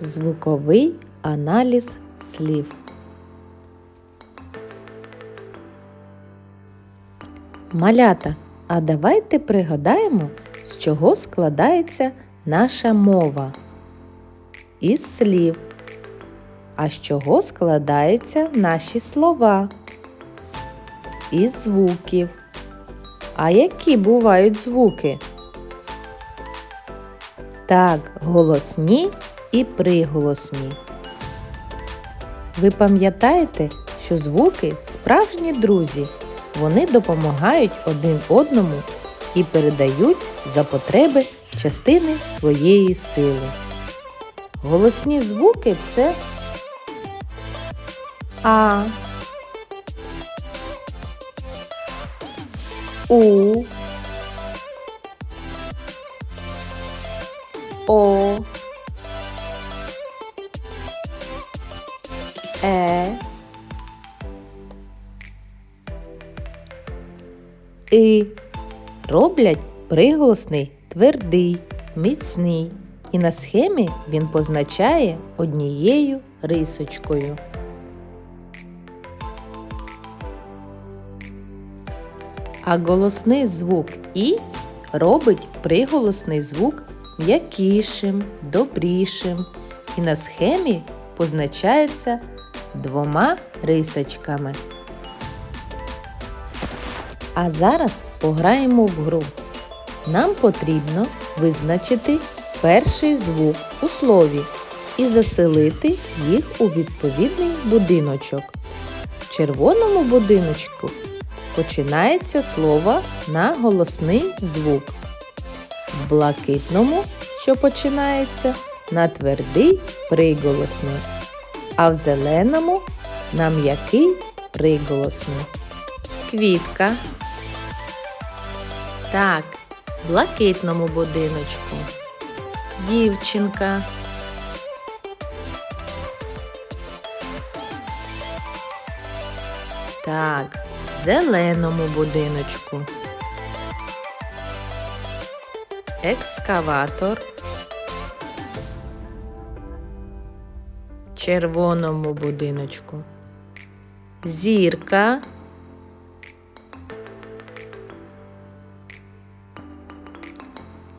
Звуковий аналіз слів. Малята, а давайте пригадаємо, з чого складається наша мова. Із слів. А з чого складаються наші слова? Із звуків. А які бувають звуки? Так, голосні і приголосні. Ви пам'ятаєте, що звуки справжні друзі. Вони допомагають один одному і передають за потреби частини своєї сили. Голосні звуки це А, У, О, И роблять приголосний твердий, міцний, і на схемі він позначає однією рисочкою. А голосний звук І робить приголосний звук м'якішим, добрішим і на схемі позначається двома рисочками. А зараз пограємо в гру. Нам потрібно визначити перший звук у слові і заселити їх у відповідний будиночок. В червоному будиночку починається слово на голосний звук. В блакитному, що починається на твердий приголосний, а в зеленому на м'який приголосний. Квітка. Так, блакитному будиночку. Дівчинка. Так, зеленому будиночку. Екскаватор. Червоному будиночку. Зірка.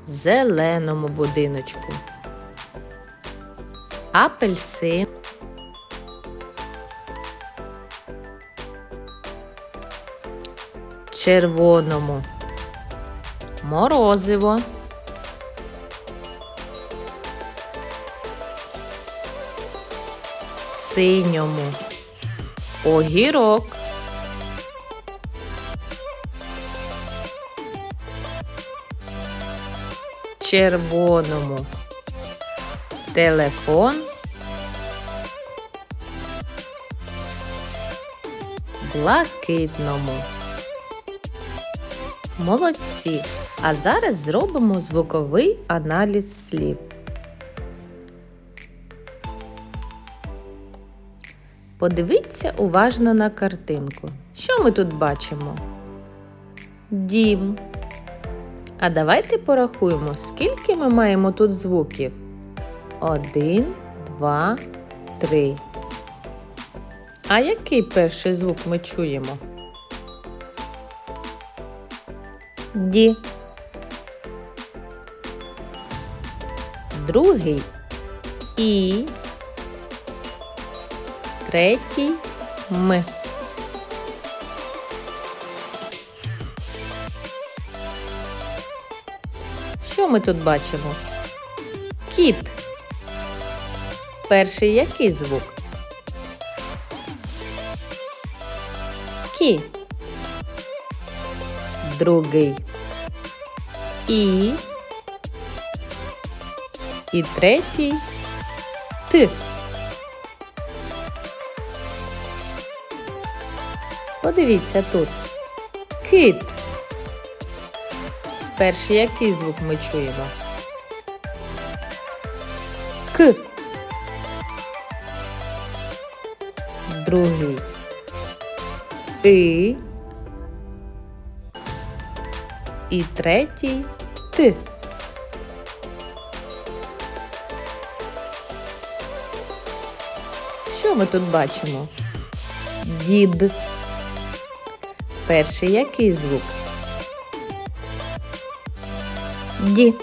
Зеленому будиночку. Апельсин. Червоному. Морозиво. Синьому. Огірок. Червоному, телефон, блакитному. Молодці! А зараз зробимо звуковий аналіз слів. Подивіться уважно на картинку. Що ми тут бачимо? Дім. А давайте порахуємо, скільки ми маємо тут звуків. Один, два, три. А який перший звук ми чуємо? Ді. Другий І. Третій М. Що ми тут бачимо? Кіт. Перший який звук? Кі. Другий. І. І третій Т. Подивіться тут. Кит. Перший який звук ми чуємо? К. Другий. И. І третій Т. Що ми тут бачимо? Дід. Перший який звук? Ді.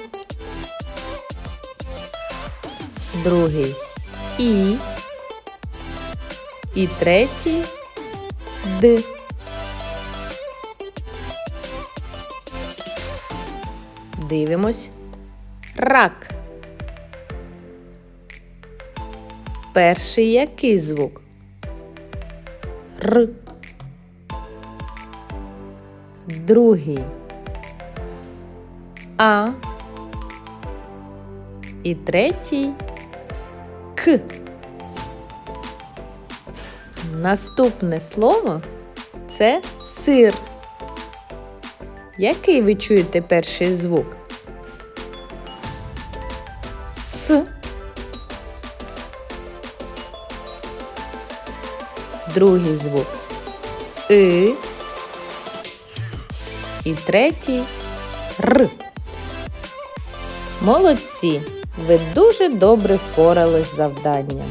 Другий І. І третій Д. Дивимось. Рак. Перший який звук? Р. Другий. А. І третій К. Наступне слово це сир. Який ви чуєте перший звук? С. Другий звук И. І третій Р. Молодці! Ви дуже добре впорались з завданням.